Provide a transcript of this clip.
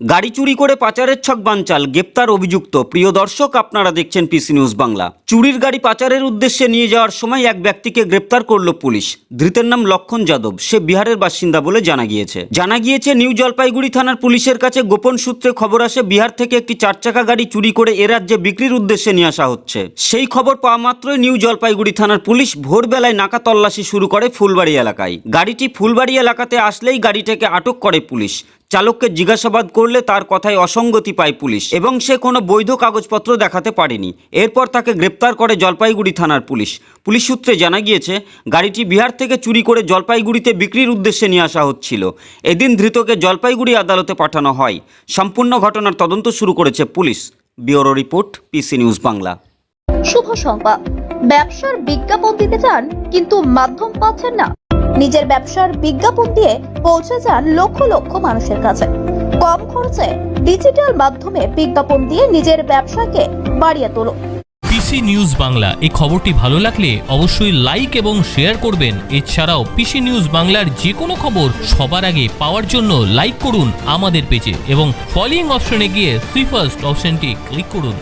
গাড়ি চুরি করে পাচারের ছক বানচাল, গ্রেপ্তার অভিযুক্ত। প্রিয় দর্শক, আপনারা দেখছেন পিসি নিউজ বাংলা। চুরির গাড়ি পাচারের উদ্দেশ্যে নিয়ে যাওয়ার সময় এক ব্যক্তিকে গ্রেপ্তার করল পুলিশ। ধৃতের নাম লক্ষণ যাদব। সে বিহারের বাসিন্দা বলে জানা গিয়েছে। জানা গিয়েছে, নিউ জলপাইগুড়ি থানার পুলিশের কাছে গোপন সূত্রে খবর আসে, বিহার থেকে একটি চার চাকা গাড়ি চুরি করে এ রাজ্যে বিক্রির উদ্দেশ্যে নিয়ে আসা হচ্ছে। সেই খবর পাওয়া মাত্রই নিউ জলপাইগুড়ি থানার পুলিশ ভোরবেলায় নাকা তল্লাশি শুরু করে ফুলবাড়ি এলাকায়। গাড়িটি ফুলবাড়ি এলাকাতে আসলেই গাড়িটাকে আটক করে পুলিশ। চালককে জিজ্ঞাসাবাদ করলে তার কথায় অসঙ্গতি পায় পুলিশ এবং সে কোনো বৈধ কাগজপত্র দেখাতে পারেনি। এরপর তাকে গ্রেপ্তার করে জলপাইগুড়ি থানার পুলিশ। পুলিশ সূত্রে জানা গিয়েছে, গাড়িটি বিহার থেকে চুরি করে জলপাইগুড়িতে বিক্রির উদ্দেশ্যে নিয়ে আসা হচ্ছিল। এদিন ধৃতকে জলপাইগুড়ি আদালতে পাঠানো হয়। সম্পূর্ণ ঘটনার তদন্ত শুরু করেছে police. Bureau report, PC news Bangla. শুভ সংবাদ। ব্যবসার বিজ্ঞাপন দিতে চান, কিন্তু মাধ্যম পাচ্ছেন না। নিজের ব্যবসার বিজ্ঞাপন দিয়ে পৌঁছে যান লক্ষ লক্ষ মানুষের কাছে। কম খরচে ডিজিটাল মাধ্যমে বিজ্ঞাপন দিয়ে নিজের ব্যবসাকে বাড়িয়ে তোলো পিসি নিউজ বাংলা, এই খবরটি ভালো লাগলে অবশ্যই লাইক এবং শেয়ার করবেন। এছাড়াও পিসি নিউজ বাংলার যে কোনো খবর সবার আগে পাওয়ার জন্য লাইক করুন আমাদের পেজে এবং ফলোইং অপশনে গিয়ে সুইফার্স্ট অপশনটি ক্লিক করুন।